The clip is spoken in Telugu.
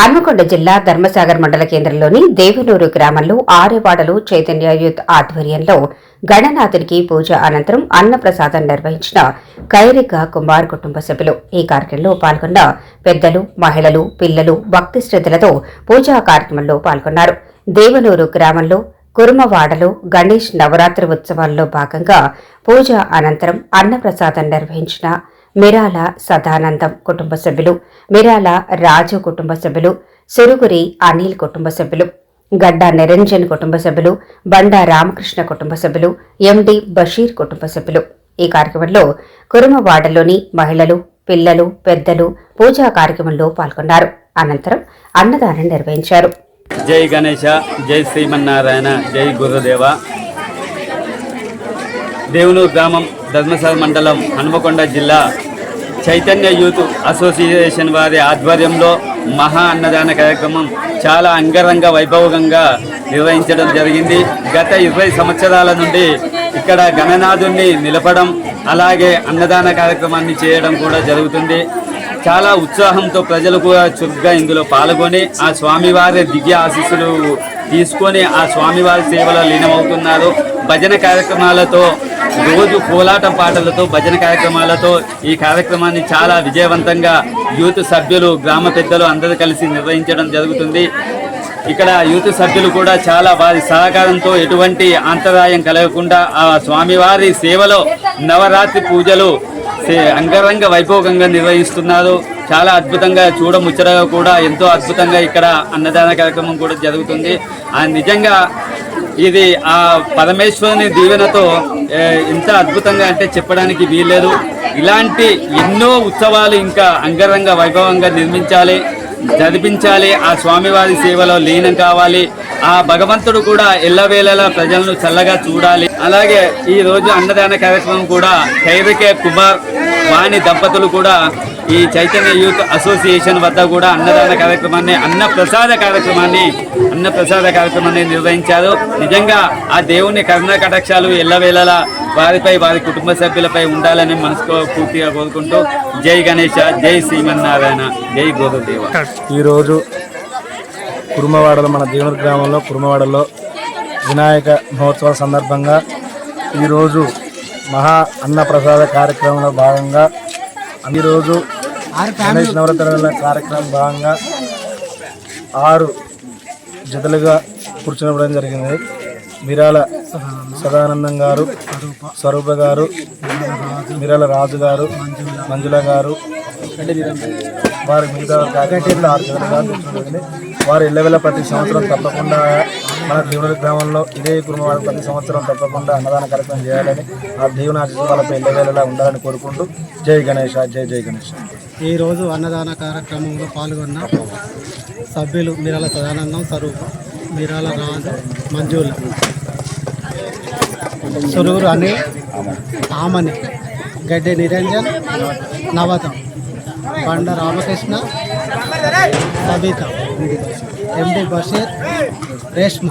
హన్మకొండ జిల్లా ధర్మసాగర్ మండల కేంద్రంలోని దేవనూరు గ్రామంలో ఆరేవాడలు చైతన్య యూత్ ఆధ్వర్యంలో గణనాథునికి పూజ అనంతరం అన్నప్రసాదం నిర్వహించిన కైరిక కుమార్ కుటుంబ సభ్యులు. ఈ కార్యక్రమంలో పాల్గొన్న పెద్దలు మహిళలు పిల్లలు భక్తి శ్రద్ధలతో పూజా కార్యక్రమంలో పాల్గొన్నారు. దేవనూరు గ్రామంలో కురుమవాడలో గణేష్ నవరాత్రి ఉత్సవాల్లో భాగంగా పూజ అనంతరం అన్నప్రసాదం నిర్వహించిన మిరాల సదానందం కుటుంబ సభ్యులు మిరాల రాజు కుటుంబ సభ్యులు సురుగురి అనిల్ కుటుంబ సభ్యులు గడ్డ నిరంజన్ కుటుంబ సభ్యులు బండా రామకృష్ణ కుటుంబ సభ్యులు ఎండి బషీర్ కుటుంబ సభ్యులు. ఈ కార్యక్రమంలో కురుమవాడలోని మహిళలు పిల్లలు పెద్దలు పూజా కార్యక్రమంలో పాల్గొన్నారు. అనంతరం అన్నదానం నిర్వహించారు. జై గణేశ జై శ్రీమన్నారాయణ జై గురుదేవ. దేవునూరు గ్రామం ధర్మసాగర్ మండలం హనుమకొండ జిల్లా చైతన్య యూత్ అసోసియేషన్ వారి ఆధ్వర్యంలో మహా అన్నదాన కార్యక్రమం చాలా అంగరంగ వైభవంగా నిర్వహించడం జరిగింది. గత ఇరవై సంవత్సరాల నుండి ఇక్కడ గణనాథుణ్ణి నిలపడం అలాగే అన్నదాన కార్యక్రమాన్ని చేయడం కూడా జరుగుతుంది. చాలా ఉత్సాహంతో ప్రజలు కూడా చురుగ్గా ఇందులో పాల్గొని ఆ స్వామివారి దివ్య ఆశీస్సులు తీసుకొని ఆ స్వామివారి సేవలో లీనమవుతున్నారు. భజన కార్యక్రమాలతో రోజు కోలాటం పాటలతో భజన కార్యక్రమాలతో ఈ కార్యక్రమాన్ని చాలా విజయవంతంగా యూత్ సభ్యులు గ్రామ పెద్దలు అందరూ కలిసి నిర్వహించడం జరుగుతుంది. ఇక్కడ యూత్ సభ్యులు కూడా చాలా వారి సహకారంతో ఎటువంటి అంతరాయం కలగకుండా ఆ స్వామివారి సేవలో నవరాత్రి పూజలు సే- అంగరంగ వైభోగంగా నిర్వహిస్తున్నారు. చాలా అద్భుతంగా చూడముచ్చటగా కూడా ఎంతో అద్భుతంగా ఇక్కడ అన్నదాన కార్యక్రమం కూడా జరుగుతుంది. ఆ నిజంగా ఇది ఆ పరమేశ్వరుని దీవెనతో ఎంత అద్భుతంగా అంటే చెప్పడానికి వీల్లేదు. ఇలాంటి ఎన్నో ఉత్సవాలు ఇంకా అంగరంగ వైభవంగా నిర్మించాలి జరిపించాలి. ఆ స్వామివారి సేవలో లీనం కావాలి. ఆ భగవంతుడు కూడా ఎల్లవేళలా ప్రజలను చల్లగా చూడాలి. అలాగే ఈ రోజు అన్నదాన కార్యక్రమం కూడా ఖైరకే కుమార్ వాణి దంపతులు కూడా ఈ చైతన్య యూత్ అసోసియేషన్ వద్ద కూడా అన్నదాన కార్యక్రమాన్ని అన్న ప్రసాద కార్యక్రమాన్ని అన్న ప్రసాద కార్యక్రమాన్ని నిర్వహించారు. నిజంగా ఆ దేవుని కరుణ కటాక్షాలు ఎల్లవేళలా వారిపై వారి కుటుంబ సభ్యులపై ఉండాలని మనసుకో పూర్తిగా కోరుకుంటూ జై గణేష జై శ్రీమన్నారాయణ జై గోదేవ ఈరోజు కురుమవాడలో మన దేవుని గ్రామంలో కురుమవాడలో వినాయక మహోత్సవం సందర్భంగా ఈరోజు మహా అన్నప్రసాద కార్యక్రమంలో భాగంగా ఈరోజు గణేష్ నవరాత్రుల కార్యక్రమం భాగంగా ఆరు జతలుగా కూర్చోవడం జరిగింది. మిరాల సదానందం గారు స్వరూప గారు మిరాల రాజు గారు మంజుల గారు వారి మిగతా ఆరు జతలుగా కూర్చోవడం వారు ఇళ్ళవేళ ప్రతి సంవత్సరం తప్పకుండా మన దేవుని గ్రామంలో ఇదే కుటుంబం వారు ప్రతి సంవత్సరం తప్పకుండా అన్నదాన కార్యక్రమం చేయాలని ఆ దేవుని ఆశీస్సులపై ఇళ్ళవేళలా ఉండాలని కోరుకుంటూ జై గణేష జై జై గణేష్. ఈరోజు అన్నదాన కార్యక్రమంలో పాల్గొన్న సభ్యులు మీరాల సదానందం స్వరూప్ మీరాల రాజు మంజుల. సురూరు అని ఆమని గడ్డి నిరంజన్ నవతం. బండ రామకృష్ణ సబిత ఎండి బషీర్ రేష్మ.